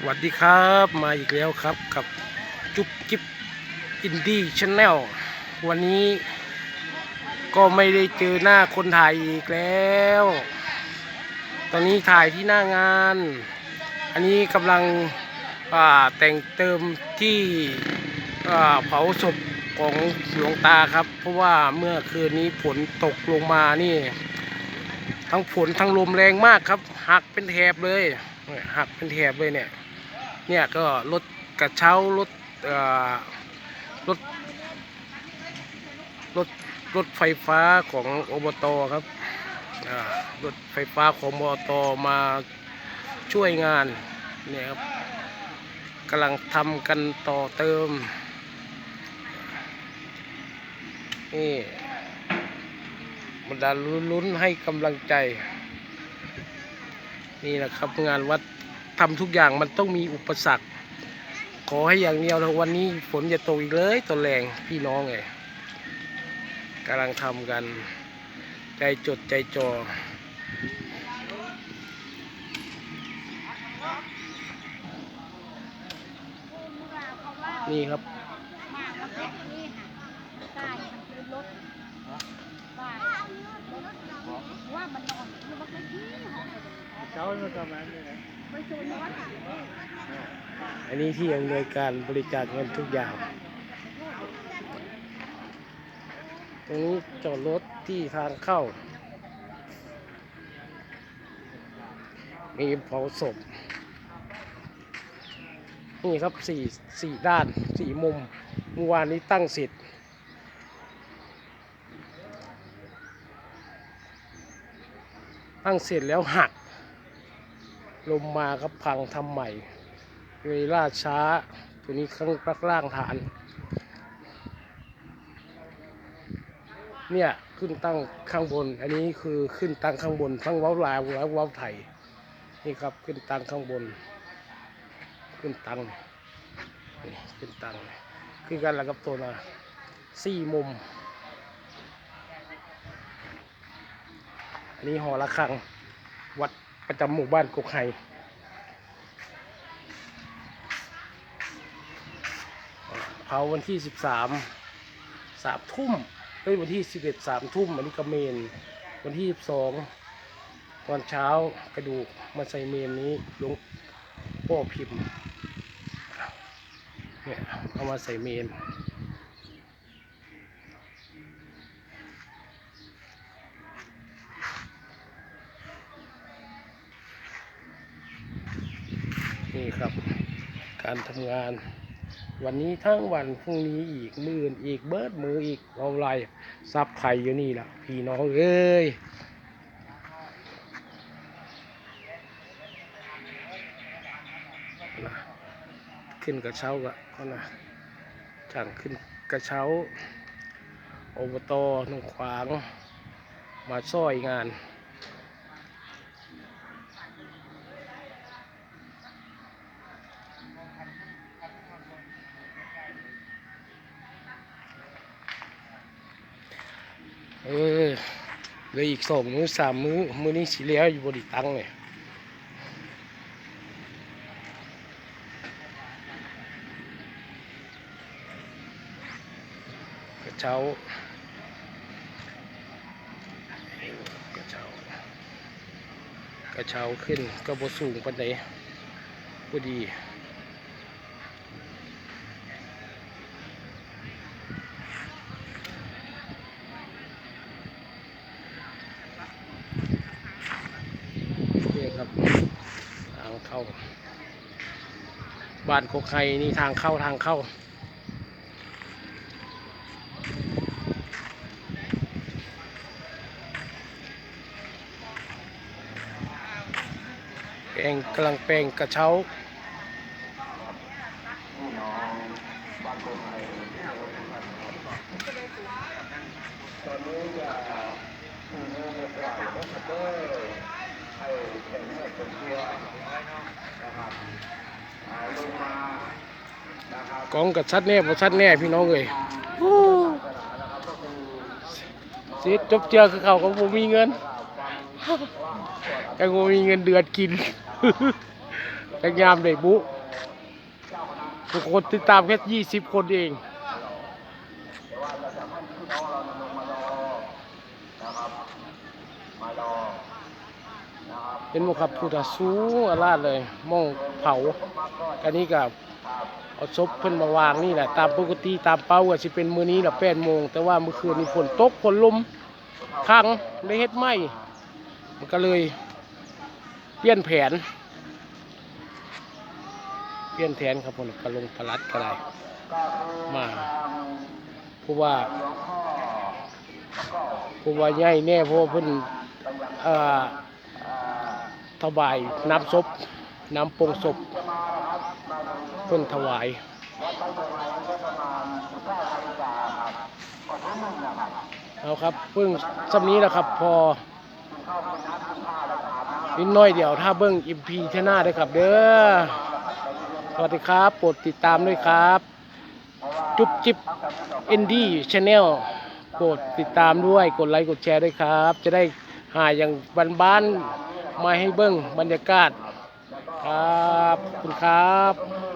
สวัสดีครับมาอีกแล้วครับกับจุ๊บจิ๊บอินดี้ชาแนลวันนี้ก็ไม่ได้เจอหน้าคนถ่ายอีกแล้ว ตอนนี้ถ่ายที่หน้างาน อันนี้กำลังอ่าแต่งเติมที่อ่าเผาศพของหลวงตาครับ เพราะว่าเมื่อคืนนี้ฝนตกลงมานี่ ทั้งฝนทั้งลมแรงมากครับ หักเป็นแถบเลยหักเป็นแถบเลยเนี่ย เนี่ยก็รถกระเช้ารถรถรถรถไฟฟ้าของอบตครับรถไฟฟ้าของอบตมาช่วยงานเนี่ยครับกำลังทำกันต่อเติมนี่บรรดาลุ้นให้กำลังใจ นี่นะครับงานวัด ทำทุกอย่างมันต้องมีอุปสรรค ขอให้อย่างเดียวนะวันนี้ฝนจะตกอีกเลยตอนแรงพี่น้องไงกำลังทำกัน ใจจดใจจอนี่ครับเช้ามันประมาณนี้นะ อันนี้ที่อำนวยการบริจาคเงินทุกอย่าง ตรงนี้จอดรถที่ทางเข้า มีเผาศพ นี่ครับสี่สี่ด้านสี่มุมเมื่อวานนี้ตั้งเสร็จตั้งเสร็จแล้วหัก ลมมาก็พังทำใหม่เลยล่าช้า ตัวนี้ข้างล่างฐาน เนี่ยขึ้นตั้งข้างบน อันนี้คือขึ้นตั้งข้างบน ทั้งเว้าลาวและเว้าไทย นี่ครับขึ้นตั้งข้างบน ขึ้นตั้งขึ้นตั้งคือกันแล้วกับตัวนะสี่มุม อันนี้หอระฆังวัด ประจำหมู่บ้านกุกไฮเผาวันที่สิบสามสามทุ่มเฮ้ยวันที่สิบเอ็ดสามทุ่มอันนี้ก็เมน วันที่สิบสองตอนเช้ากระดูกมาใส่เมนนี้ลงพ่อพิมพ์เนี่ยเอามาใส่เมน นี่ครับ การทำงาน วันนี้ทั้งวันพรุ่งนี้อีกมืออ่นอีกเบิดมืออีกเอาไรซับไข่อยู่นี่แหละพี่น้องเอ้ยนะขึ้นกระเช้าก็ก็นะช่างขึ้นกระเช้าอบตหนองขวาง มาช่อยงาน เออเหลืออีกสองมือสามมือมือนี้สีเลี้ยวอยู่บริตังเนี่ยกระเช้ากระเช้ากระเช้าขึ้นก็บ่สูงปานใดพอดี นี่ ครับทางเข้า บ้านโคกไข่นี่ทางเข้าทางเข้า แปลงกำลังแปลงกระเช้า กองกับชัดแน่พอชัดแน่พี่น้องเลยเสียจบเจือคือเขาก็บ่มีเงินยังบ่มีเงินเดือนกินโจักยามได้บุทุกคนติดตามแค่ยี่สิบคนเอง เป็นมุครับพุทธสูงอาลาดเลยมองเผาอันนี้กับเอาศพเพิ่นมาวางนี่แหละตามปกติตามเป้าก็สิเป็นมื้อนี้แหละแปดโมงแต่ว่าเมื่อคืนนี้ฝนตกฝนลมพังเลยเฮ็ดไหมมันก็เลยเปลี่ยนแผน เปลี่ยนแผนครับผมกระลงพลัดก็ได้มาเพราะว่าเพราะว่าใหญ่แน่เพราะว่าเพิ่นเอ่อ ถวายน้ำศพน้ำปงศพเพิ่นถวายเอาครับเพิ่งสำนี้แหละครับพอนิดน้อยเดียวถ้าเบิ้งอิมพีเทน่าได้ครับเด้อสวัสดีครับโปรดติดตามด้วยครับ จุ๊บจิ๊บเอนดี้ชาแนลโปรดติดตามด้วย กดไลค์ กดแชร์ด้วยครับ จะได้หาอย่างบ้านๆ มาให้เบิ้งบรรยากาศ ครับขอบคุณครับ